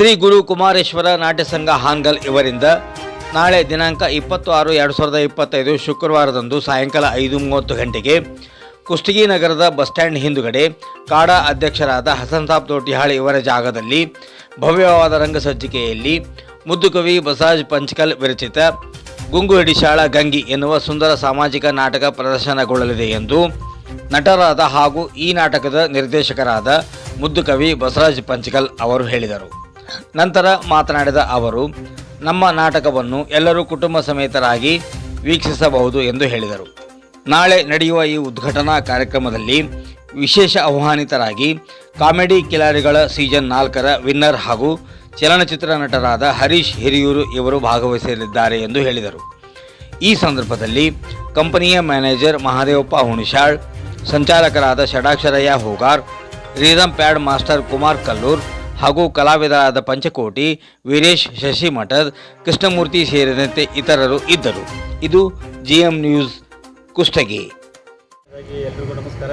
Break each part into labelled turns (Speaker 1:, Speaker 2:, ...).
Speaker 1: ಶ್ರೀ ಗುರು ಕುಮಾರೇಶ್ವರ ನಾಟ್ಯ ಸಂಘ ಹಾನ್ಗಲ್ ಇವರಿಂದ ನಾಳೆ ದಿನಾಂಕ ಇಪ್ಪತ್ತು ಆರು ಎರಡು ಸಾವಿರದ ಇಪ್ಪತ್ತೈದು ಶುಕ್ರವಾರದಂದು ಸಾಯಂಕಾಲ ಐದು ಮೂವತ್ತು ಗಂಟೆಗೆ ಕುಷ್ಟಗಿ ನಗರದ ಬಸ್ ಸ್ಟ್ಯಾಂಡ್ ಹಿಂದುಗಡೆ ಕಾಡಾ ಅಧ್ಯಕ್ಷರಾದ ಹಸನ್ ಸಾಬ್ ತೋಟಿಹಾಳ್ ಇವರ ಜಾಗದಲ್ಲಿ ಭವ್ಯವಾದ ರಂಗಸಜ್ಜಿಕೆಯಲ್ಲಿ ಮುದ್ದುಕವಿ ಬಸಾಜ್ ಪಂಚ್ಕಲ್ ವಿರಚಿತ ಗುಂಗು ಹಿಡಿಶಾಳ ಗಂಗಿ ಎನ್ನುವ ಸುಂದರ ಸಾಮಾಜಿಕ ನಾಟಕ ಪ್ರದರ್ಶನಗೊಳ್ಳಲಿದೆ ಎಂದು ನಟರಾದ ಹಾಗೂ ಈ ನಾಟಕದ ನಿರ್ದೇಶಕರಾದ ಮುದ್ದುಕವಿ ಬಸರಾಜ್ ಪಂಚ್ಕಲ್ ಅವರು ಹೇಳಿದರು. ನಂತರ ಮಾತನಾಡಿದ ಅವರು, ನಮ್ಮ ನಾಟಕವನ್ನು ಎಲ್ಲರೂ ಕುಟುಂಬ ಸಮೇತರಾಗಿ ವೀಕ್ಷಿಸಬಹುದು ಎಂದು ಹೇಳಿದರು. ನಾಳೆ ನಡೆಯುವ ಈ ಉದ್ಘಾಟನಾ ಕಾರ್ಯಕ್ರಮದಲ್ಲಿ ವಿಶೇಷ ಆಹ್ವಾನಿತರಾಗಿ ಕಾಮಿಡಿ ಕಿಲಾಡಿಗಳ ಸೀಸನ್ ನಾಲ್ಕರ ವಿನ್ನರ್ ಹಾಗೂ ಚಲನಚಿತ್ರ ನಟರಾದ ಹರೀಶ್ ಹಿರಿಯೂರು ಇವರು ಭಾಗವಹಿಸಲಿದ್ದಾರೆ ಎಂದು ಹೇಳಿದರು. ಈ ಸಂದರ್ಭದಲ್ಲಿ ಕಂಪನಿಯ manager Mahadevappa Hunashal, ಸಂಚಾಲಕರಾದ Shadaksharayya Hogar, rhythm pad master Kumar Kallur ಹಾಗೂ ಕಲಾವಿದರಾದ ಪಂಚಕೋಟಿ, ವೀರೇಶ್, ಶಶಿಮಠದ್, ಕೃಷ್ಣಮೂರ್ತಿ ಸೇರಿದಂತೆ ಇತರರು ಇದ್ದರು. ಇದು ಜಿಎಂ ನ್ಯೂಸ್ ಕುಷ್ಟಗಿ.
Speaker 2: ಎಲ್ರಿಗೂ ನಮಸ್ಕಾರ.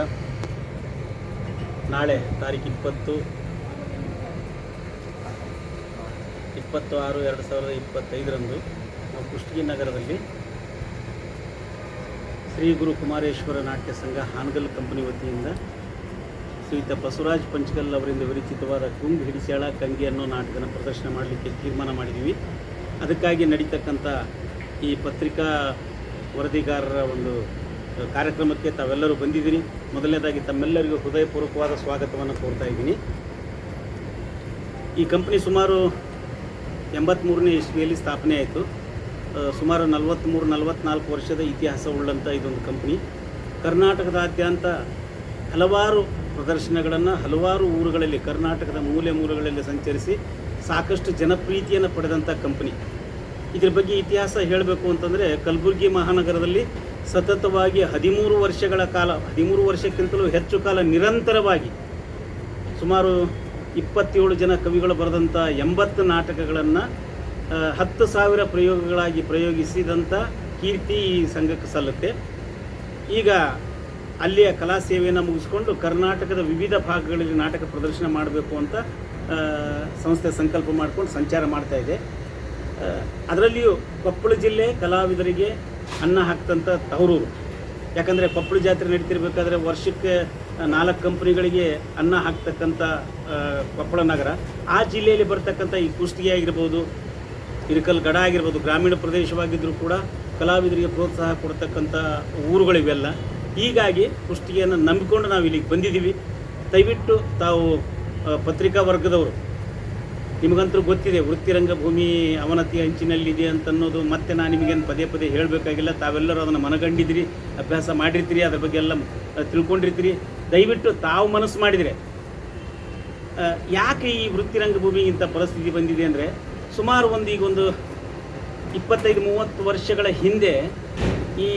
Speaker 2: ನಾಳೆ ತಾರೀಕು ಇಪ್ಪತ್ತು ಇಪ್ಪತ್ತು ಆರು ಎರಡು ಸಾವಿರದ ಇಪ್ಪತ್ತೈದರಂದು ನಾವು ಕುಷ್ಟಗಿ ನಗರದಲ್ಲಿ ಶ್ರೀ ಗುರು ಕುಮಾರೇಶ್ವರ ನಾಟ್ಯ ಸಂಘ ಹಾನಗಲ್ ಕಂಪನಿ ವತಿಯಿಂದ ಶ್ರೀಯುತ ಬಸವರಾಜ್ ಪಂಚಗಲ್ ಅವರಿಂದ ವಿರಚಿತವಾದ ಕುಂಗ್ ಹಿಡಿಸ್ಯಾಳ ಕಂಗಿ ಅನ್ನೋ ನಾಟಕನ ಪ್ರದರ್ಶನ ಮಾಡಲಿಕ್ಕೆ ತೀರ್ಮಾನ ಮಾಡಿದ್ದೀವಿ ಅದಕ್ಕಾಗಿ ನಡೀತಕ್ಕಂಥ ಈ ಪತ್ರಿಕಾ ವರದಿಗಾರರ ಒಂದು ಕಾರ್ಯಕ್ರಮಕ್ಕೆ ತಾವೆಲ್ಲರೂ ಬಂದಿದ್ದೀರಿ. ಮೊದಲನೇದಾಗಿ ತಮ್ಮೆಲ್ಲರಿಗೂ ಹೃದಯಪೂರ್ವಕವಾದ ಸ್ವಾಗತವನ್ನು ಕೋರ್ತಾ ಇದ್ದೀನಿ. ಈ ಕಂಪ್ನಿ ಸುಮಾರು ಎಂಬತ್ತ್ಮೂರನೇ ಇಸ್ವಿಯಲ್ಲಿ ಸ್ಥಾಪನೆ ಆಯಿತು. ಸುಮಾರು ನಲವತ್ತ್ಮೂರು ನಲವತ್ತ್ನಾಲ್ಕು ವರ್ಷದ ಇತಿಹಾಸ ಉಳ್ಳಂಥ ಇದೊಂದು ಕಂಪ್ನಿ. ಕರ್ನಾಟಕದಾದ್ಯಂತ ಹಲವಾರು ಪ್ರದರ್ಶನಗಳನ್ನು ಹಲವಾರು ಊರುಗಳಲ್ಲಿ, ಕರ್ನಾಟಕದ ಮೂಲೆ ಮೂಲೆಗಳಲ್ಲಿ ಸಂಚರಿಸಿ ಸಾಕಷ್ಟು ಜನಪ್ರೀತಿಯನ್ನು ಪಡೆದಂಥ ಕಂಪನಿ ಇದ್ರ ಬಗ್ಗೆ ಇತಿಹಾಸ ಹೇಳಬೇಕು ಅಂತಂದರೆ, ಕಲಬುರಗಿ ಮಹಾನಗರದಲ್ಲಿ ಸತತವಾಗಿ ಹದಿಮೂರು ವರ್ಷಗಳ ಕಾಲ, ಹದಿಮೂರು ವರ್ಷಕ್ಕಿಂತಲೂ ಹೆಚ್ಚು ಕಾಲ ನಿರಂತರವಾಗಿ ಸುಮಾರು ಇಪ್ಪತ್ತೇಳು ಜನ ಕವಿಗಳು ಬರೆದಂಥ ಎಂಬತ್ತು ನಾಟಕಗಳನ್ನು ಹತ್ತು ಸಾವಿರ ಪ್ರಯೋಗಗಳಾಗಿ ಪ್ರಯೋಗಿಸಿದಂಥ ಕೀರ್ತಿ ಈ ಸಂಘಕ್ಕೆ ಸಲ್ಲುತ್ತೆ. ಈಗ ಅಲ್ಲಿಯ ಕಲಾ ಸೇವೆಯನ್ನು ಮುಗಿಸ್ಕೊಂಡು ಕರ್ನಾಟಕದ ವಿವಿಧ ಭಾಗಗಳಲ್ಲಿ ನಾಟಕ ಪ್ರದರ್ಶನ ಮಾಡಬೇಕು ಅಂತ ಸಂಸ್ಥೆ ಸಂಕಲ್ಪ ಮಾಡಿಕೊಂಡು ಸಂಚಾರ ಮಾಡ್ತಾ ಇದೆ. ಅದರಲ್ಲಿಯೂ ಕೊಪ್ಪಳ ಜಿಲ್ಲೆ ಕಲಾವಿದರಿಗೆ ಅನ್ನ ಹಾಕ್ತಂಥ ತವರೂರು. ಯಾಕಂದರೆ ಕೊಪ್ಪಳ ಜಾತ್ರೆ ನಡೀತಿರ್ಬೇಕಾದ್ರೆ ವರ್ಷಕ್ಕೆ ನಾಲ್ಕು ಕಂಪ್ನಿಗಳಿಗೆ ಅನ್ನ ಹಾಕ್ತಕ್ಕಂಥ ಕೊಪ್ಪಳ ನಗರ. ಆ ಜಿಲ್ಲೆಯಲ್ಲಿ ಬರ್ತಕ್ಕಂಥ ಈ ಕುಷ್ಟಗಿ ಆಗಿರ್ಬೋದು ಇರಕಲ್ ಗಡ ಆಗಿರ್ಬೋದು, ಗ್ರಾಮೀಣ ಪ್ರದೇಶವಾಗಿದ್ದರೂ ಕೂಡ ಕಲಾವಿದರಿಗೆ ಪ್ರೋತ್ಸಾಹ ಕೊಡ್ತಕ್ಕಂಥ ಊರುಗಳಿವೆಲ್ಲ. ಹೀಗಾಗಿ ಕುಷ್ಟಗಿಯನ್ನು ನಂಬಿಕೊಂಡು ನಾವು ಇಲ್ಲಿಗೆ ಬಂದಿದ್ದೀವಿ. ದಯವಿಟ್ಟು ತಾವು ಪತ್ರಿಕಾ ವರ್ಗದವರು, ನಿಮಗಂತೂ ಗೊತ್ತಿದೆ ವೃತ್ತಿರಂಗ ಭೂಮಿ ಅವನತಿ ಅಂಚಿನಲ್ಲಿದೆ ಅಂತ ಅನ್ನೋದು ಮತ್ತೆ ನಾನು ನಿಮಗೇನು ಪದೇ ಪದೇ ಹೇಳಬೇಕಾಗಿಲ್ಲ. ತಾವೆಲ್ಲರೂ ಅದನ್ನು ಮನಗಂಡಿದ್ದೀರಿ, ಅಭ್ಯಾಸ ಮಾಡಿರ್ತೀರಿ, ಅದ್ರ ಬಗ್ಗೆ ಎಲ್ಲ ತಿಳ್ಕೊಂಡಿರ್ತೀರಿ. ದಯವಿಟ್ಟು ತಾವು ಮನಸ್ಸು ಮಾಡಿದರೆ ಯಾಕೆ ಈ ವೃತ್ತಿರಂಗ ಭೂಮಿ ಇಂಥ ಪರಿಸ್ಥಿತಿ ಬಂದಿದೆ ಅಂದರೆ, ಸುಮಾರು ಒಂದು ಈಗ ಒಂದು ಇಪ್ಪತ್ತೈದು, ಮೂವತ್ತು ವರ್ಷಗಳ ಹಿಂದೆ ಈ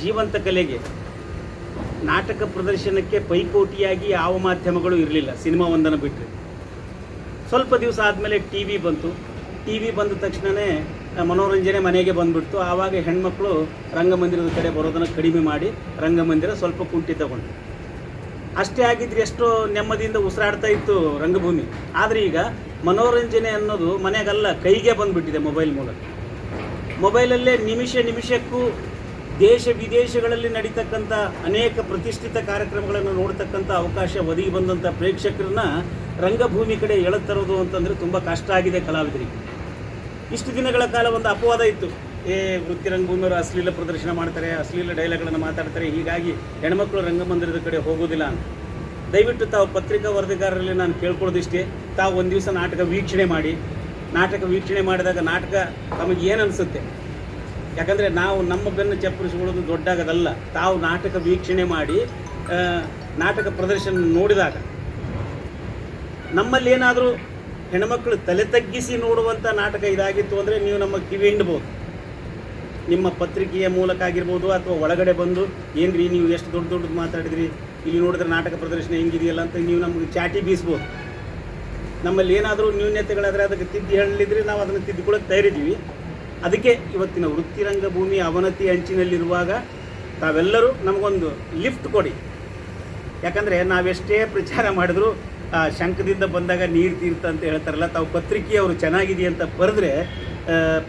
Speaker 2: ಜೀವಂತ ಕಲೆಗೆ ನಾಟಕ ಪ್ರದರ್ಶನಕ್ಕೆ ಪೈಪೋಟಿಯಾಗಿ ಯಾವ ಮಾಧ್ಯಮಗಳು ಇರಲಿಲ್ಲ. ಸಿನಿಮಾ ಒಂದನ್ನು ಬಿಟ್ಟರೆ ಸ್ವಲ್ಪ ದಿವಸ ಆದಮೇಲೆ ಟಿ ವಿ ಬಂತು. ಟಿ ವಿ ಬಂದ ತಕ್ಷಣವೇ ಮನೋರಂಜನೆ ಮನೆಗೆ ಬಂದುಬಿಡ್ತು. ಆವಾಗ ಹೆಣ್ಮಕ್ಳು ರಂಗಮಂದಿರದ ಕಡೆ ಬರೋದನ್ನು ಕಡಿಮೆ ಮಾಡಿ ರಂಗಮಂದಿರ ಸ್ವಲ್ಪ ಕುಂಠಿತಗೊಂಡು ಅಷ್ಟೇ ಆಗಿದ್ರೆ ಎಷ್ಟೋ ನೆಮ್ಮದಿಯಿಂದ ಉಸಿರಾಡ್ತಾ ಇತ್ತು ರಂಗಭೂಮಿ. ಆದರೆ ಈಗ ಮನೋರಂಜನೆ ಅನ್ನೋದು ಮನೆಗಲ್ಲ, ಕೈಗೆ ಬಂದುಬಿಟ್ಟಿದೆ ಮೊಬೈಲ್ ಮೂಲಕ. ಮೊಬೈಲಲ್ಲೇ ನಿಮಿಷ ನಿಮಿಷಕ್ಕೂ ದೇಶ ವಿದೇಶಗಳಲ್ಲಿ ನಡೀತಕ್ಕಂಥ ಅನೇಕ ಪ್ರತಿಷ್ಠಿತ ಕಾರ್ಯಕ್ರಮಗಳನ್ನು ನೋಡ್ತಕ್ಕಂಥ ಅವಕಾಶ ಒದಗಿ ಬಂದಂಥ ಪ್ರೇಕ್ಷಕರನ್ನ ರಂಗಭೂಮಿ ಕಡೆ ಎಳೆತರೋದು ಅಂತಂದರೆ ತುಂಬ ಕಷ್ಟ ಆಗಿದೆ ಕಲಾವಿದರಿಗೆ. ಇಷ್ಟು ದಿನಗಳ ಕಾಲ ಒಂದು ಅಪವಾದ ಇತ್ತು. ಏ ವೃತ್ತಿ ರಂಗಭೂಮಿಯವರು ಅಶ್ಲೀಲ ಪ್ರದರ್ಶನ ಮಾಡ್ತಾರೆ, ಅಶ್ಲೀಲ ಡೈಲಾಗ್ಗಳನ್ನು ಮಾತಾಡ್ತಾರೆ, ಹೀಗಾಗಿ ಹೆಣ್ಮಕ್ಳು ರಂಗಮಂದಿರದ ಕಡೆ ಹೋಗೋದಿಲ್ಲ ಅಂತ. ದಯವಿಟ್ಟು ತಾವು ಪತ್ರಿಕಾ ವರದಿಗಾರರಲ್ಲಿ ನಾನು ಕೇಳ್ಕೊಳ್ಳೋದಿಷ್ಟೇ. ತಾವು ಒಂದು ದಿವಸ ನಾಟಕ ವೀಕ್ಷಣೆ ಮಾಡಿ. ನಾಟಕ ವೀಕ್ಷಣೆ ಮಾಡಿದಾಗ ನಾಟಕ ತಮಗೆ ಏನು ಅನಿಸುತ್ತೆ? ಯಾಕಂದರೆ ನಾವು ನಮ್ಮ ಬೆನ್ನು ಚಪ್ಪರಿಸಿಕೊಳ್ಳೋದು ದೊಡ್ಡಾಗದಲ್ಲ. ತಾವು ನಾಟಕ ವೀಕ್ಷಣೆ ಮಾಡಿ ನಾಟಕ ಪ್ರದರ್ಶನ ನೋಡಿದಾಗ ನಮ್ಮಲ್ಲಿ ಏನಾದರೂ ಹೆಣ್ಮಕ್ಳು ತಲೆ ತಗ್ಗಿಸಿ ನೋಡುವಂಥ ನಾಟಕ ಇದಾಗಿತ್ತು ಅಂದರೆ ನೀವು ನಮ್ಮ ಕಿವಿ ಹಿಂಡ್ಬೋದು. ನಿಮ್ಮ ಪತ್ರಿಕೆಯ ಮೂಲಕ ಆಗಿರ್ಬೋದು ಅಥವಾ ಒಳಗಡೆ ಬಂದು, ಏನ್ರಿ ನೀವು ಎಷ್ಟು ದೊಡ್ಡ ದೊಡ್ಡದು ಮಾತಾಡಿದ್ರಿ? ಇಲ್ಲಿ ನೋಡಿದ್ರೆ ನಾಟಕ ಪ್ರದರ್ಶನ ಹೆಂಗಿದೆಯಲ್ಲ ಅಂತ ನೀವು ನಮಗೆ ಚಾಟಿ ಬೀಸ್ಬೋದು. ನಮ್ಮಲ್ಲಿ ಏನಾದರೂ ನ್ಯೂನ್ಯತೆಗಳಾದರೆ ಅದಕ್ಕೆ ತಿದ್ದಿ ಹೇಳಿದ್ರೆ ನಾವು ಅದನ್ನು ತಿದ್ದುಕೊಳ್ಳೋಕೆ ತಯಾರಿದ್ದೀವಿ. ಅದಕ್ಕೆ ಇವತ್ತಿನ ವೃತ್ತಿರಂಗ ಭೂಮಿ ಅವನತಿ ಅಂಚಿನಲ್ಲಿರುವಾಗ ತಾವೆಲ್ಲರೂ ನಮಗೊಂದು ಲಿಫ್ಟ್ ಕೊಡಿ. ಯಾಕಂದರೆ ನಾವೆಷ್ಟೇ ಪ್ರಚಾರ ಮಾಡಿದ್ರು, ಆ, ಶಂಖದಿಂದ ಬಂದಾಗ ನೀರು ತೀರ್ತ ಅಂತ ಹೇಳ್ತಾರಲ್ಲ, ತಾವು ಪತ್ರಿಕೆ ಅವರು ಚೆನ್ನಾಗಿದೆ ಅಂತ ಬರೆದ್ರೆ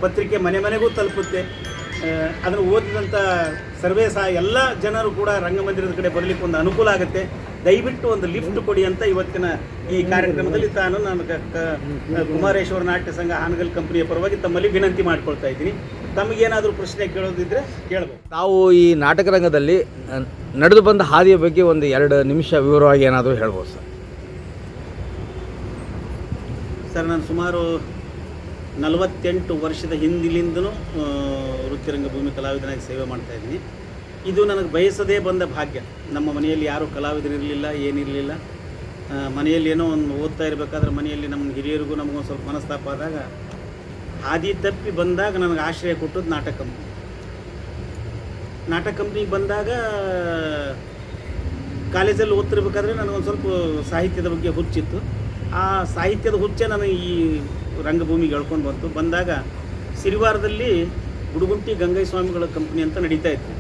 Speaker 2: ಪತ್ರಿಕೆ ಮನೆ ಮನೆಗೂ ತಲುಪುತ್ತೆ. ಅದನ್ನು ಓದಿದಂಥ ಸರ್ವೇ ಸಹ ಎಲ್ಲ ಜನರು ಕೂಡ ರಂಗಮಂದಿರದ ಕಡೆ ಬರಲಿಕ್ಕೆ ಒಂದು ಅನುಕೂಲ ಆಗುತ್ತೆ. ದಯವಿಟ್ಟು ಒಂದು ಲಿಫ್ಟ್ ಕೊಡಿ ಅಂತ ಇವತ್ತಿನ ಈ ಕಾರ್ಯಕ್ರಮದಲ್ಲಿ ತಾನು ನಾನು ಕುಮಾರೇಶ್ವರ ನಾಟ್ಯ ಸಂಘ ಹಾನಗಲ್ ಕಂಪನಿಯ ಪರವಾಗಿ ತಮ್ಮಲ್ಲಿ ವಿನಂತಿ ಮಾಡ್ಕೊಳ್ತಾ ಇದ್ದೀನಿ. ತಮಗೇನಾದರೂ ಪ್ರಶ್ನೆ ಕೇಳೋದಿದ್ರೆ ಕೇಳಬಹುದು
Speaker 1: ತಾವು ಈ ನಾಟಕ ರಂಗದಲ್ಲಿ ನಡೆದು ಬಂದ ಹಾದಿಯ ಬಗ್ಗೆ ಒಂದು ಎರಡು ನಿಮಿಷ ವಿವರವಾಗಿ ಏನಾದರೂ ಹೇಳ್ಬೋದು ಸರ್.
Speaker 2: ಸರ್ ನಾನು ಸುಮಾರು ನಲವತ್ತೆಂಟು ವರ್ಷದ ಹಿಂದಿಲಿಂದನೂ ವೃತ್ತಿರಂಗಭೂಮಿ ವೃತ್ತಿರಂಗ ಭೂಮಿ ಕಲಾವಿದನಾಗಿ ಸೇವೆ ಮಾಡ್ತಾ ಇದ್ದೀನಿ. ಇದು ನನಗೆ ಬಯಸದೇ ಬಂದ ಭಾಗ್ಯ. ನಮ್ಮ ಮನೆಯಲ್ಲಿ ಯಾರೂ ಕಲಾವಿದರಿರಲಿಲ್ಲ ಏನಿರಲಿಲ್ಲ. ಮನೆಯಲ್ಲಿ ಏನೋ ಒಂದು ಓದ್ತಾ ಇರಬೇಕಾದ್ರೆ ಮನೆಯಲ್ಲಿ ನಮ್ಮ ಹಿರಿಯರಿಗೂ ನಮಗೊಂದು ಸ್ವಲ್ಪ ಮನಸ್ತಾಪ ಆದಾಗ, ಹಾದಿ ತಪ್ಪಿ ಬಂದಾಗ ನನಗೆ ಆಶ್ರಯ ಕೊಟ್ಟದ್ದು ನಾಟಕ. ಕಂಪ್ನಿ ನಾಟಕ ಕಂಪ್ನಿಗೆ ಬಂದಾಗ, ಕಾಲೇಜಲ್ಲಿ ಓದ್ತಿರ್ಬೇಕಾದ್ರೆ ನನಗೊಂದು ಸ್ವಲ್ಪ ಸಾಹಿತ್ಯದ ಬಗ್ಗೆ ಹುಚ್ಚಿತ್ತು. ಆ ಸಾಹಿತ್ಯದ ಹುಚ್ಚೆ ನನಗೆ ಈ ರಂಗಭೂಮಿಗೆ ಎಳ್ಕೊಂಡು ಬಂತು. ಬಂದಾಗ ಸಿರಿವಾರದಲ್ಲಿ ಗುಡುಗುಂಟಿ ಗಂಗೈ ಸ್ವಾಮಿಗಳ ಕಂಪ್ನಿ ಅಂತ ನಡೀತಾ ಇತ್ತು.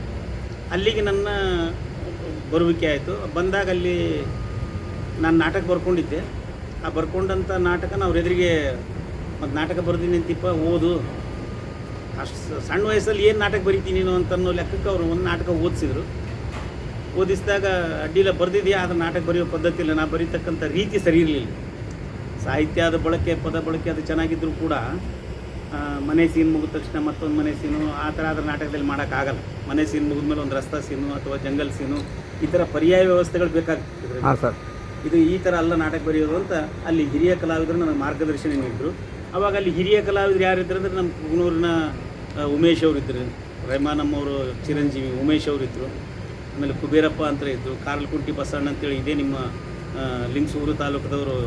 Speaker 2: ಅಲ್ಲಿಗೆ ನನ್ನ ಬರುವಿಕೆ ಆಯಿತು. ಬಂದಾಗ ಅಲ್ಲಿ ನಾನು ನಾಟಕ ಬರ್ಕೊಂಡಿದ್ದೆ. ಆ ಬರ್ಕೊಂಡಂಥ ನಾಟಕ ನಾವು ಎದುರಿಗೆ ಮತ್ತು ನಾಟಕ ಬರೆದೀನಿ ಅಂತಿಪ್ಪ ಓದು. ಅಷ್ಟು ಸಣ್ಣ ವಯಸ್ಸಲ್ಲಿ ಏನು ನಾಟಕ ಬರಿತೀನಿ ನೀನು ಅಂತ ಅನ್ನೋ ಲೆಕ್ಕಕ್ಕೆ ಅವರು ಒಂದು ನಾಟಕ ಓದಿಸಿದ್ರು. ಓದಿಸಿದಾಗ ಅಡ್ಡಿಲ್ಲ ಬರೆದಿದೆಯಾ? ಆದ್ರೆ ನಾಟಕ ಬರೆಯೋ ಪದ್ಧತಿ ಇಲ್ಲ. ನಾ ಬರೀತಕ್ಕಂಥ ರೀತಿ ಸರಿ ಇರಲಿಲ್ಲ. ಸಾಹಿತ್ಯ ಅದು ಬಳಕೆ ಪದ ಬಳಕೆ ಅದು ಚೆನ್ನಾಗಿದ್ದರೂ ಕೂಡ ಮನೆ ಸೀನ್ ಮುಗಿದ ತಕ್ಷಣ ಮತ್ತೊಂದು ಮನೆ ಸೀನು ಆ ಥರ ಅದರ ನಾಟಕದಲ್ಲಿ ಮಾಡೋಕ್ಕಾಗಲ್ಲ. ಮನೆ ಸೀನ್ ಮುಗಿದ್ಮೇಲೆ ಒಂದು ರಸ್ತಾ ಸೀನು ಅಥವಾ ಜಂಗಲ್ ಸೀನು ಈ ಥರ ಪರ್ಯಾಯ ವ್ಯವಸ್ಥೆಗಳು ಬೇಕಾಗ್ತದೆ
Speaker 1: ಹಾಂ ಸರ್.
Speaker 2: ಇದು ಈ ಥರ ಅಲ್ಲ ನಾಟಕ ಬರೆಯೋದು ಅಂತ ಅಲ್ಲಿ ಹಿರಿಯ ಕಲಾವಿದರು ನನಗೆ ಮಾರ್ಗದರ್ಶನ ನೀಡಿದ್ರು. ಅವಾಗ ಅಲ್ಲಿ ಹಿರಿಯ ಕಲಾವಿದರು ಯಾರಿದ್ರು ಅಂದರೆ ನಮ್ಮ ಕುಗ್ನೂರಿನ ಉಮೇಶ್ ಅವರಿದ್ದರು ರೆಹಮಾನಮ್ ಅವರು ಚಿರಂಜೀವಿ ಉಮೇಶ್ ಅವರಿದ್ದರು ಆಮೇಲೆ ಕುಬೇರಪ್ಪ ಅಂತ ಇದ್ದರು ಕಾರ್ಲ್ಕುಂಟಿ ಬಸಣ್ಣ ಅಂತೇಳಿ ಇದೇ ನಿಮ್ಮ ಲಿಂಗಸೂರು ತಾಲೂಕದವರು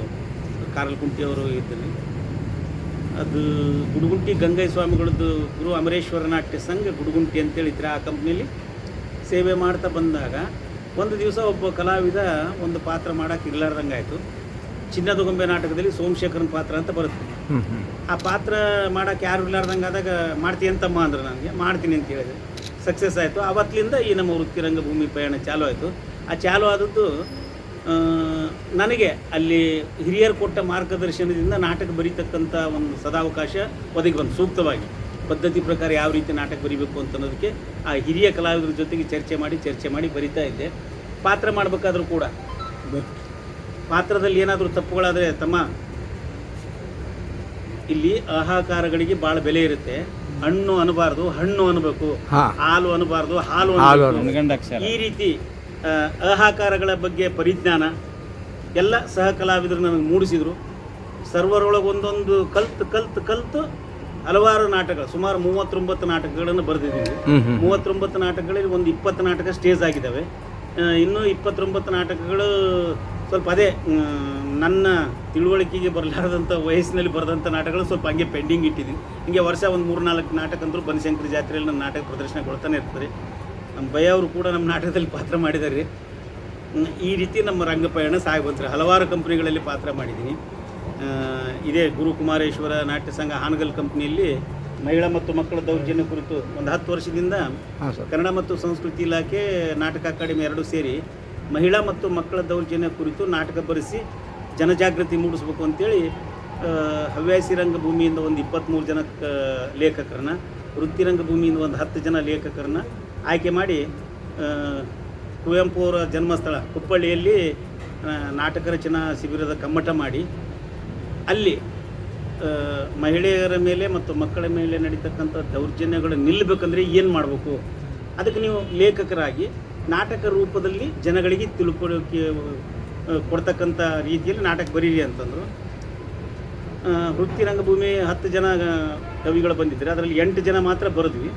Speaker 2: ಕಾರ್ಲ್ಕುಂಟಿ ಅವರು ಇದ್ದರು ಅದು ಗುಡುಗುಂಟಿ ಗಂಗೈ ಸ್ವಾಮಿಗಳದ್ದು ಗುರು ಅಮರೇಶ್ವರ ನಾಟ್ಯ ಸಂಘ ಗುಡುಗುಂಟಿ ಅಂತೇಳಿ ಇದ್ರೆ ಆ ಕಂಪ್ನಿಯಲ್ಲಿ ಸೇವೆ ಮಾಡ್ತಾ ಬಂದಾಗ ಒಂದು ದಿವಸ ಒಬ್ಬ ಕಲಾವಿದ ಒಂದು ಪಾತ್ರ ಮಾಡೋಕೆ ಇರ್ಲಾರ್ದಂಗೆ ಆಯಿತು ಚಿನ್ನದ ಗೊಂಬೆ ನಾಟಕದಲ್ಲಿ ಸೋಮಶೇಖರನ ಪಾತ್ರ ಅಂತ ಬರುತ್ತೆ. ಆ ಪಾತ್ರ ಮಾಡೋಕೆ ಯಾರು ಇರ್ಲಾರ್ದಂಗೆ ಆದಾಗ ಮಾಡ್ತೀನಿ ಅಂತಮ್ಮ ಅಂದ್ರೆ ನನಗೆ. ಮಾಡ್ತೀನಿ ಅಂತ ಹೇಳಿದೆ ಸಕ್ಸಸ್ ಆಯಿತು. ಆವತ್ತಿನಿಂದ ಈ ನಮ್ಮ ವೃತ್ತಿ ರಂಗಭೂಮಿ ಪಯಣ ಚಾಲು ಆಯಿತು. ಆ ಚಾಲು ಆದದ್ದು ನನಗೆ ಅಲ್ಲಿ ಹಿರಿಯರು ಕೊಟ್ಟ ಮಾರ್ಗದರ್ಶನದಿಂದ ನಾಟಕ ಬರೀತಕ್ಕಂಥ ಒಂದು ಸದಾವಕಾಶ ಒದಗಿ ಬಂದು ಸೂಕ್ತವಾಗಿ. ಪದ್ಧತಿ ಪ್ರಕಾರ ಯಾವ ರೀತಿ ನಾಟಕ ಬರೀಬೇಕು ಅಂತ ಅನ್ನೋದಕ್ಕೆ ಆ ಹಿರಿಯ ಕಲಾವಿದರ ಜೊತೆಗೆ ಚರ್ಚೆ ಮಾಡಿ ಚರ್ಚೆ ಮಾಡಿ ಬರಿತಾ ಇದ್ದೆ. ಪಾತ್ರ ಮಾಡಬೇಕಾದ್ರೂ ಕೂಡ. ಪಾತ್ರದಲ್ಲಿ ಏನಾದರೂ ತಪ್ಪುಗಳಾದರೆ ತಮ್ಮ ಇಲ್ಲಿ ಆಹಾಕಾರಗಳಿಗೆ ಭಾಳ ಬೆಲೆ ಇರುತ್ತೆ. ಹಣ್ಣು ಅನ್ನಬಾರ್ದು ಹಣ್ಣು ಅನ್ನಬೇಕು
Speaker 1: ಹಾಂ.
Speaker 2: ಹಾಲು ಅನ್ನಬಾರ್ದು ಹಾಲು. ಈ ರೀತಿ ಅಹಾಕಾರಗಳ ಬಗ್ಗೆ ಪರಿಜ್ಞಾನ ಎಲ್ಲ ಸಹಕಲಾವಿದರು ನನಗೆ ಮೂಡಿಸಿದರು. ಸರ್ವರೊಳಗೆ ಒಂದೊಂದು ಕಲ್ತು ಕಲ್ತು ಕಲ್ತು ಹಲವಾರು ನಾಟಕಗಳು ಸುಮಾರು ಮೂವತ್ತೊಂಬತ್ತು ನಾಟಕಗಳನ್ನು
Speaker 1: ಬರೆದಿದ್ದೀವಿ
Speaker 2: ಮೂವತ್ತೊಂಬತ್ತು ನಾಟಕಗಳಲ್ಲಿ ಒಂದು ಇಪ್ಪತ್ತು ನಾಟಕ ಸ್ಟೇಜ್ ಆಗಿದ್ದಾವೆ. ಇನ್ನೂ ಇಪ್ಪತ್ತೊಂಬತ್ತು ನಾಟಕಗಳು ಸ್ವಲ್ಪ ಅದೇ ನನ್ನ ತಿಳುವಳಿಕೆಗೆ ಬರಲಾರದಂಥ ವಯಸ್ಸಿನಲ್ಲಿ ಬರೆದಂಥ ನಾಟಕಗಳು ಸ್ವಲ್ಪ ಹಂಗೆ ಪೆಂಡಿಂಗ್ ಇಟ್ಟಿದ್ದೀನಿ. ಹಿಂಗೆ ವರ್ಷ ಒಂದು ಮೂರು ನಾಲ್ಕು ನಾಟಕ ಅಂದರೂ ಬನಶಂಕರಿ ಜಾತ್ರೆಯಲ್ಲಿ ನನ್ನ ನಾಟಕ ಪ್ರದರ್ಶನಗೊಳ್ತಾನೆ ಇರ್ತದೆ. ನಮ್ಮ ಭಯ ಅವರು ಕೂಡ ನಮ್ಮ ನಾಟಕದಲ್ಲಿ ಪಾತ್ರ ಮಾಡಿದ್ದಾರೆ. ಈ ರೀತಿ ನಮ್ಮ ರಂಗಪಯಣ ಸಾಗಿ ಬಂತಾರೆ ಹಲವಾರು ಕಂಪ್ನಿಗಳಲ್ಲಿ ಪಾತ್ರ ಮಾಡಿದ್ದೀನಿ. ಇದೇ ಗುರುಕುಮಾರೇಶ್ವರ ನಾಟ್ಯ ಸಂಘ ಹಾನಗಲ್ ಕಂಪ್ನಿಯಲ್ಲಿ ಮಹಿಳಾ ಮತ್ತು ಮಕ್ಕಳ ದೌರ್ಜನ್ಯ ಕುರಿತು ಒಂದು ಹತ್ತು ವರ್ಷದಿಂದ ಕನ್ನಡ ಮತ್ತು ಸಂಸ್ಕೃತಿ ಇಲಾಖೆ ನಾಟಕ ಅಕಾಡೆಮಿ ಎರಡೂ ಸೇರಿ ಮಹಿಳಾ ಮತ್ತು ಮಕ್ಕಳ ದೌರ್ಜನ್ಯ ಕುರಿತು ನಾಟಕ ಬರೆಸಿ ಜನಜಾಗೃತಿ ಮೂಡಿಸ್ಬೇಕು ಅಂತೇಳಿ ಹವ್ಯಾಸಿ ರಂಗಭೂಮಿಯಿಂದ ಒಂದು ಇಪ್ಪತ್ತ್ಮೂರು ಜನ ಲೇಖಕರನ್ನ ವೃತ್ತಿ ರಂಗಭೂಮಿಯಿಂದ ಒಂದು ಹತ್ತು ಜನ ಲೇಖಕರನ್ನ ಆಯ್ಕೆ ಮಾಡಿ ಕುವೆಂಪು ಅವರ ಜನ್ಮಸ್ಥಳ ಕುಪ್ಪಳ್ಳಿಯಲ್ಲಿ ನಾಟಕ ರಚನಾ ಶಿಬಿರದ ಕಮ್ಮಟ ಮಾಡಿ, ಅಲ್ಲಿ ಮಹಿಳೆಯರ ಮೇಲೆ ಮತ್ತು ಮಕ್ಕಳ ಮೇಲೆ ನಡೀತಕ್ಕಂಥ ದೌರ್ಜನ್ಯಗಳು ನಿಲ್ಲಬೇಕಂದ್ರೆ ಏನು ಮಾಡಬೇಕು? ಅದಕ್ಕೆ ನೀವು ಲೇಖಕರಾಗಿ ನಾಟಕ ರೂಪದಲ್ಲಿ ಜನಗಳಿಗೆ ತಿಳ್ಕೊಳ್ಳೋಕೆ ಕೊಡ್ತಕ್ಕಂಥ ರೀತಿಯಲ್ಲಿ ನಾಟಕ ಬರೀರಿ ಅಂತಂದರು. ವೃತ್ತಿ ರಂಗಭೂಮಿ ಹತ್ತು ಜನ ಕವಿಗಳು ಬಂದಿದ್ದರೆ, ಅದರಲ್ಲಿ ಎಂಟು ಜನ ಮಾತ್ರ ಬರೆದ್ವಿ.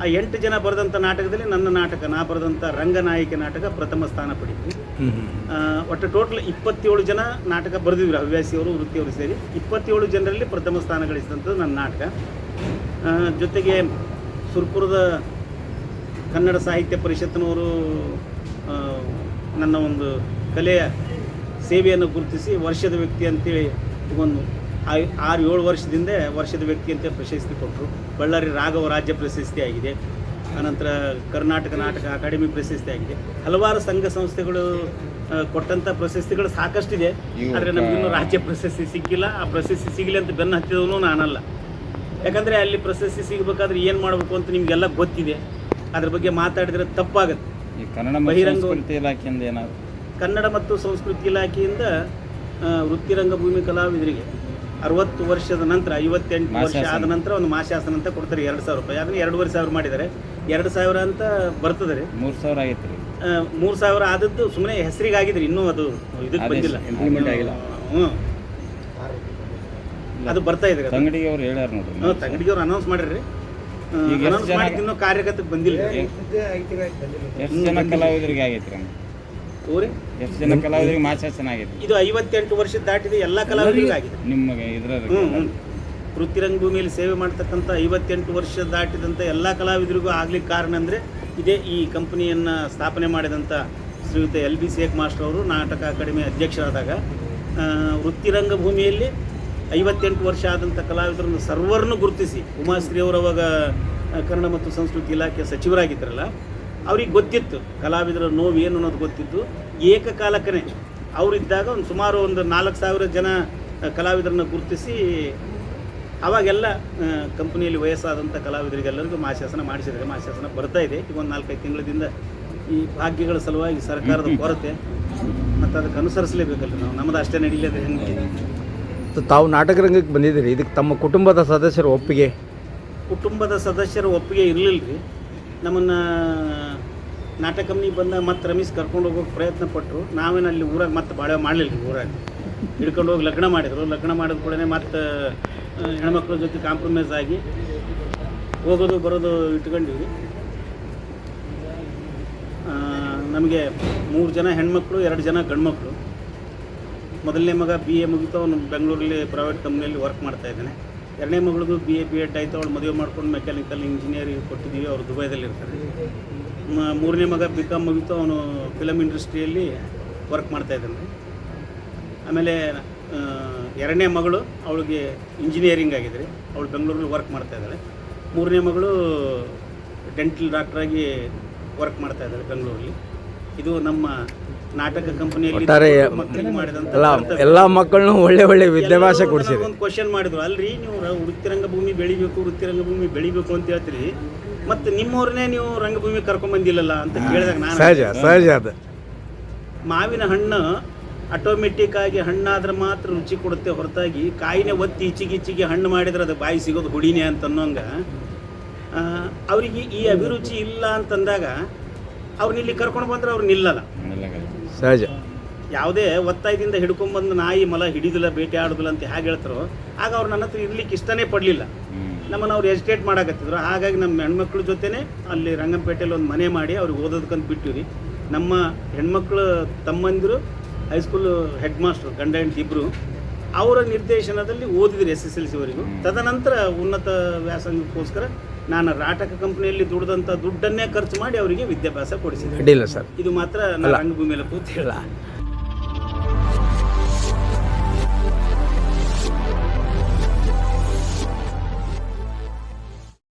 Speaker 2: ಆ ಎಂಟು ಜನ ಬರೆದಂಥ ನಾಟಕದಲ್ಲಿ ನನ್ನ ನಾಟಕ ನಾ ಬರೆದಂಥ ರಂಗನಾಯಕಿ ನಾಟಕ ಪ್ರಥಮ ಸ್ಥಾನ ಪಡೀತು. ಒಟ್ಟು ಟೋಟಲ್ ಇಪ್ಪತ್ತೇಳು ಜನ ನಾಟಕ ಬರೆದಿದ್ರು ಹವ್ಯಾಸಿಯವರು ವೃತ್ತಿಯವರು ಸೇರಿ. ಇಪ್ಪತ್ತೇಳು ಜನರಲ್ಲಿ ಪ್ರಥಮ ಸ್ಥಾನ ಗಳಿಸಿದಂಥದ್ದು ನನ್ನ ನಾಟಕ. ಜೊತೆಗೆ ಸುರ್ಪುರದ ಕನ್ನಡ ಸಾಹಿತ್ಯ ಪರಿಷತ್ತಿನವರು ಆ, ನನ್ನ ಒಂದು ಕಲೆಯ ಸೇವೆಯನ್ನು ಗುರುತಿಸಿ ವರ್ಷದ ವ್ಯಕ್ತಿ ಅಂತೇಳಿ ಒಂದು ಆರು ಏಳು ವರ್ಷದಿಂದ ವರ್ಷದ ವ್ಯಕ್ತಿ ಅಂತ ಪ್ರಶಸ್ತಿ ಕೊಟ್ಟರು. ಬಳ್ಳಾರಿ ರಾಘವ ರಾಜ್ಯ ಪ್ರಶಸ್ತಿ ಆಗಿದೆ. ಅನಂತರ ಕರ್ನಾಟಕ ನಾಟಕ ಅಕಾಡೆಮಿ ಪ್ರಶಸ್ತಿ ಆಗಿದೆ. ಹಲವಾರು ಸಂಘ ಸಂಸ್ಥೆಗಳು ಕೊಟ್ಟಂಥ ಪ್ರಶಸ್ತಿಗಳು ಸಾಕಷ್ಟಿದೆ. ಆದರೆ ನಮಗಿನ್ನೂ ರಾಜ್ಯ ಪ್ರಶಸ್ತಿ ಸಿಕ್ಕಿಲ್ಲ. ಆ ಪ್ರಶಸ್ತಿ ಸಿಗಲಿ ಅಂತ ಬೆನ್ನು ಹತ್ತಿದವನು ನಾನಲ್ಲ. ಯಾಕಂದರೆ ಅಲ್ಲಿ ಪ್ರಶಸ್ತಿ ಸಿಗಬೇಕಾದ್ರೆ ಏನು ಮಾಡಬೇಕು ಅಂತ ನಿಮಗೆಲ್ಲ ಗೊತ್ತಿದೆ. ಅದ್ರ ಬಗ್ಗೆ ಮಾತಾಡಿದ್ರೆ ತಪ್ಪಾಗುತ್ತೆ.
Speaker 3: ಕನ್ನಡ
Speaker 2: ಬಹಿರಂಗ-
Speaker 3: ಇಲಾಖೆಯಿಂದ ಏನಾದ್ರು?
Speaker 2: ಕನ್ನಡ ಮತ್ತು ಸಂಸ್ಕೃತಿ ಇಲಾಖೆಯಿಂದ ಆ, ವೃತ್ತಿರಂಗ ಭೂಮಿ ಕಲಾವಿದರಿಗೆ ಅರವತ್ತು ವರ್ಷದ ನಂತರ ಐವತ್ತೆಂಟು ವರ್ಷ ಆದ ನಂತರ ಒಂದು ಮಾಸಾಸನ ಅಂತ ಕೊಡ್ತಾರೆ ಎರಡು ಸಾವಿರ ರೂಪಾಯಿ. ಅದನ್ನ ಎರಡೂವರೆ ಸಾವಿರ ಮಾಡಿದ್ದಾರೆ. ಎರಡು ಸಾವಿರ ಅಂತ ಬರ್ತದೆ ರೀ.
Speaker 3: ಮೂರು ಸಾವಿರ ಆಗೈತೆ ರೀ.
Speaker 2: ಮೂರು ಸಾವಿರ ಆದದ್ದು ಸುಮ್ಮನೆ ಹೆಸರಿಗೆ ಆಗಿದ್ರಿ ಇನ್ನೂ ಅದು ಇದಕ್ಕೆ ಬಂದಿಲ್ಲ.
Speaker 3: ಇಂಪ್ಲಿಮೆಂಟ್ ಆಗಿಲ್ಲ.
Speaker 2: ಹ್ಞೂ ಅದು ಬರ್ತಾ ಇದೆ.
Speaker 3: ತಂಗಡಿಗೆ ಅವ್ರು ಹೇಳ್ಯಾರ ನೋಡ್ರಿ.
Speaker 2: ಹ್ಞೂ ತಂಗಡಿಗೆ ಅವ್ರು ಅನೌನ್ಸ್ ಮಾಡಿರಿ ಅನೌನ್ಸ್ ಮಾಡಿದ್ದು ಇನ್ನೂ ಕಾರ್ಯಗತಕ್ಕೆ ಬಂದಿಲ್ಲ.
Speaker 3: ಎಷ್ಟು ಜನ ಕಲಾವಿದರಿಗೆ ಆಗೈತೆ ರೀ?
Speaker 2: ಊರೇ?
Speaker 3: ಎಷ್ಟು ಜನ ಕಲಾವಿದರಿಗೆ ಚೆನ್ನಾಗಿದೆ.
Speaker 2: ಇದು ಐವತ್ತೆಂಟು ವರ್ಷ ದಾಟಿದೆ ಎಲ್ಲ ಕಲಾವಿದರಿಗೆ ಆಗಿದೆ
Speaker 3: ನಿಮಗೆ ಇದರ
Speaker 2: ಹ್ಞೂ ಹ್ಞೂ ಭೂಮಿಯಲ್ಲಿ ಸೇವೆ ಮಾಡ್ತಕ್ಕಂಥ ಐವತ್ತೆಂಟು ವರ್ಷ ದಾಟಿದಂಥ ಎಲ್ಲ ಕಲಾವಿದರಿಗೂ ಆಗ್ಲಿಕ್ಕೆ ಕಾರಣ ಅಂದರೆ ಇದೇ ಈ ಕಂಪನಿಯನ್ನು ಸ್ಥಾಪನೆ ಮಾಡಿದಂಥ ಶ್ರೀಯುತ ಎಲ್ ಬಿ ಶೇಖ್ ಮಾಸ್ಟರ್ ಅವರು ನಾಟಕ ಅಕಾಡೆಮಿ ಅಧ್ಯಕ್ಷರಾದಾಗ ವೃತ್ತಿ ವೃತ್ತಿರಂಗ ಭೂಮಿಯಲ್ಲಿ ಐವತ್ತೆಂಟು ವರ್ಷ ಆದಂಥ ಕಲಾವಿದರನ್ನು ಸರ್ವರನ್ನು ಗುರುತಿಸಿ ಉಮಾಶ್ರೀ ಅವರು ಅವಾಗ ಕನ್ನಡ ಮತ್ತು ಸಂಸ್ಕೃತಿ ಇಲಾಖೆ ಸಚಿವರಾಗಿದ್ದರಲ್ಲ ಅವ್ರಿಗೆ ಗೊತ್ತಿತ್ತು ಕಲಾವಿದರ ನೋವು ಏನು ಅನ್ನೋದು ಗೊತ್ತಿತ್ತು. ಏಕಕಾಲಕ್ಕನೇ ಅವರಿದ್ದಾಗ ಒಂದು ಸುಮಾರು ಒಂದು ನಾಲ್ಕು ಸಾವಿರ ಜನ ಕಲಾವಿದರನ್ನು ಗುರುತಿಸಿ ಅವಾಗೆಲ್ಲ ಕಂಪ್ನಿಯಲ್ಲಿ ಕಂಪನಿಯಲ್ಲಿ ವಯಸ್ಸಾದಂಥ ಕಲಾವಿದರಿಗೆಲ್ಲರಿಗೂ ಮಾಶಾಸನ ಮಾಡಿಸಿದ್ದಾರೆ. ಮಾಶಾಸನ ಬರ್ತಾ ಇದೆ. ಈಗ ಒಂದು ನಾಲ್ಕೈದು ತಿಂಗಳಿಂದ ಈ ಭಾಗ್ಯಗಳ ಸಲುವಾಗಿ ಸರ್ಕಾರದ ಕೊರತೆ. ಮತ್ತು ಅದಕ್ಕೆ ಅನುಸರಿಸಲೇಬೇಕಲ್ಲ ನಾವು. ನಮ್ಮದು ಅಷ್ಟೇ ನಡೀಲಿದೆ ಹೆಂಗೆ.
Speaker 4: ತಾವು ನಾಟಕ ರಂಗಕ್ಕೆ ಬಂದಿದ್ದೀರಿ. ಇದಕ್ಕೆ ತಮ್ಮ ಕುಟುಂಬದ ಸದಸ್ಯರ ಒಪ್ಪಿಗೆ.
Speaker 2: ಕುಟುಂಬದ ಸದಸ್ಯರ ಒಪ್ಪಿಗೆ ಇರಲಿಲ್ಲ ರೀ ನಮ್ಮನ್ನು ನಾಟಕ ಕಂಪ್ನಿಗೆ ಬಂದ ಮತ್ತೆ ರಮೇಶ್ ಕರ್ಕೊಂಡು ಹೋಗೋಕೆ ಪ್ರಯತ್ನ ಪಟ್ಟರು ನಾವೇನು ಅಲ್ಲಿ ಊರಾಗ ಮತ್ತೆ ಬಾಳೆ ಮಾಡಲಿಲ್ಲ ಊರಾಗ. ಹಿಡ್ಕೊಂಡು ಹೋಗಿ ಲಗ್ನ ಮಾಡಿದರು. ಲಗ್ನ ಮಾಡಿದ ಕೂಡಲೇ ಮತ್ತೆ ಹೆಣ್ಮಕ್ಳ ಜೊತೆ ಕಾಂಪ್ರಮೈಸ್ ಆಗಿ ಹೋಗೋದು ಬರೋದು ಇಟ್ಕೊಂಡಿವಿ. ನಮಗೆ ಮೂರು ಜನ ಹೆಣ್ಮಕ್ಳು, ಎರಡು ಜನ ಗಂಡ್ಮಕ್ಳು. ಮೊದಲನೇ ಮಗ ಬಿ ಎ ಮುಗಿತು, ಅವನು ಬೆಂಗಳೂರಲ್ಲಿ ಪ್ರೈವೇಟ್ ಕಂಪ್ನಿಯಲ್ಲಿ ವರ್ಕ್ ಮಾಡ್ತಾ ಇದ್ದಾನೆ. ಎರಡನೇ ಮಗಳದು ಬಿ ಎ ಬಿ ಎಡ್ ಆಯಿತು. ಅವಳು ಮದುವೆ ಮಾಡ್ಕೊಂಡು ಮೆಕ್ಯಾನಿಕಲ್ ಇಂಜಿನಿಯರಿಂಗ್ ಕೊಟ್ಟಿದ್ದೀವಿ. ಅವರು ದುಬೈದಲ್ಲಿ ಇರ್ತಾರೆ ಮೂರನೇ ಮಗ ಬಿ ಕಾಮ್ ಮುಗಿತು ಅವನು ಫಿಲಮ್ ಇಂಡಸ್ಟ್ರಿಯಲ್ಲಿ ವರ್ಕ್ ಮಾಡ್ತಾ ಇದ್ದಾನೆ. ಆಮೇಲೆ ಎರಡನೇ ಮಗಳು ಅವಳಿಗೆ ಇಂಜಿನಿಯರಿಂಗ್ ಆಗಿದ್ರಿ ಅವಳು ಬೆಂಗಳೂರಲ್ಲಿ ವರ್ಕ್ ಮಾಡ್ತಾ ಇದ್ದಾಳೆ. ಮೂರನೇ ಮಗಳು ಡೆಂಟಲ್ ಡಾಕ್ಟ್ರಾಗಿ ವರ್ಕ್ ಮಾಡ್ತಾ ಇದ್ದಾಳೆ ಬೆಂಗಳೂರಲ್ಲಿ. ಇದು ನಮ್ಮ ನಾಟಕ ಕಂಪನಿಯಲ್ಲಿ ಮಾಡಿದಂಥ
Speaker 4: ಎಲ್ಲ ಮಕ್ಕಳನ್ನು ಒಳ್ಳೆ ಒಳ್ಳೆ ವಿದ್ಯಾಭ್ಯಾಸ ಕೊಡಿಸಿದ್ರು
Speaker 2: ಒಂದು ಕ್ವಶನ್ ಮಾಡಿದ್ರು ಅಲ್ರಿ ನೀವು ರ- ವೃತ್ತಿರಂಗ ಭೂಮಿ ಬೆಳಿಬೇಕು ವೃತ್ತಿರಂಗ ಭೂಮಿ ಬೆಳಿಬೇಕು ಅಂತ ಹೇಳ್ತೀರಿ. ಮತ್ತೆ ನಿಮ್ಮವ್ರನ್ನೇ ನೀವು ರಂಗಭೂಮಿ ಕರ್ಕೊಂಡ್ ಬಂದಿಲ್ಲಲ್ಲ ಅಂತ ಕೇಳಿದಾಗ ನಾನು
Speaker 4: ಸಹಜ ಸಹಜ ಅದು.
Speaker 2: ಮಾವಿನ ಹಣ್ಣು ಆಟೋಮೆಟಿಕ್ ಆಗಿ ಹಣ್ಣಾದ್ರೆ ಮಾತ್ರ ರುಚಿ ಕೊಡುತ್ತೆ ಹೊರತಾಗಿ ಕಾಯಿನೇ ಒತ್ತಿ ಈಚಿಗೆ ಹಣ್ಣು ಮಾಡಿದ್ರೆ ಅದು ಬಾಯಿ ಸಿಗೋದು ಹುಡಿನೇ ಅಂತ ಅನ್ನೋಂಗ. ಅವರಿಗೆ ಈ ಅಭಿರುಚಿ ಇಲ್ಲ ಅಂತಂದಾಗ ಅವ್ರನ್ನ ಇಲ್ಲಿ ಕರ್ಕೊಂಡು ಬಂದ್ರೆ ಅವ್ರು ನಿಲ್ಲಲ್ಲ.
Speaker 4: ಸಹಜ.
Speaker 2: ಯಾವುದೇ ಒತ್ತಾಯದಿಂದ ಹಿಡ್ಕೊಂಡ್ಬಂದು ನಾಯಿ ಮಲ ಹಿಡಿದಿಲ್ಲ ಬೇಟೆ ಆಡೋದಿಲ್ಲ ಅಂತ ಹೇಗೆ ಹೇಳ್ತಾರೋ ಆಗ ಅವ್ರು ನನ್ನ ಹತ್ರ ಇರ್ಲಿಕ್ಕೆ ಇಷ್ಟನೇ ಪಡಲಿಲ್ಲ. ನಮ್ಮನ್ನು ಅವ್ರು ಎಜುಕೇಟ್ ಮಾಡಕತ್ತಿದ್ರು. ಹಾಗಾಗಿ ನಮ್ಮ ಹೆಣ್ಮಕ್ಳ ಜೊತೆನೇ ಅಲ್ಲಿ ರಂಗಂಪೇಟೆಯಲ್ಲಿ ಒಂದು ಮನೆ ಮಾಡಿ ಅವ್ರಿಗೆ ಓದೋದಕ್ಕಂತ ಬಿಟ್ಟಿವಿ ನಮ್ಮ ಹೆಣ್ಮಕ್ಳು ತಮ್ಮಂದಿರು ಹೈಸ್ಕೂಲ್ ಹೆಡ್ ಮಾಸ್ಟರ್ ಗಂಡ ಹೆಂಡತಿ ಇಬ್ಬರು ಅವರ ನಿರ್ದೇಶನದಲ್ಲಿ ಓದಿದ್ರು ಎಸ್ ಎಸ್ ಎಲ್ ಸಿವರೆಗೂ ತದನಂತರ ಉನ್ನತ ವ್ಯಾಸಂಗಕ್ಕೋಸ್ಕರ ನಾನು ರಾಟಕ ಕಂಪನಿಯಲ್ಲಿ ದುಡ್ದಂಥ ದುಡ್ಡನ್ನೇ ಖರ್ಚು ಮಾಡಿ ಅವರಿಗೆ ವಿದ್ಯಾಭ್ಯಾಸ ಕೊಡಿಸಿದೆ
Speaker 4: ಅಡ್ಡಿಲ್ಲ ಸರ್.
Speaker 2: ಇದು ಮಾತ್ರ ನಾನು ರಂಗಭೂಮಿಯಲ್ಲಿ ಕೂತಿಲ್ಲ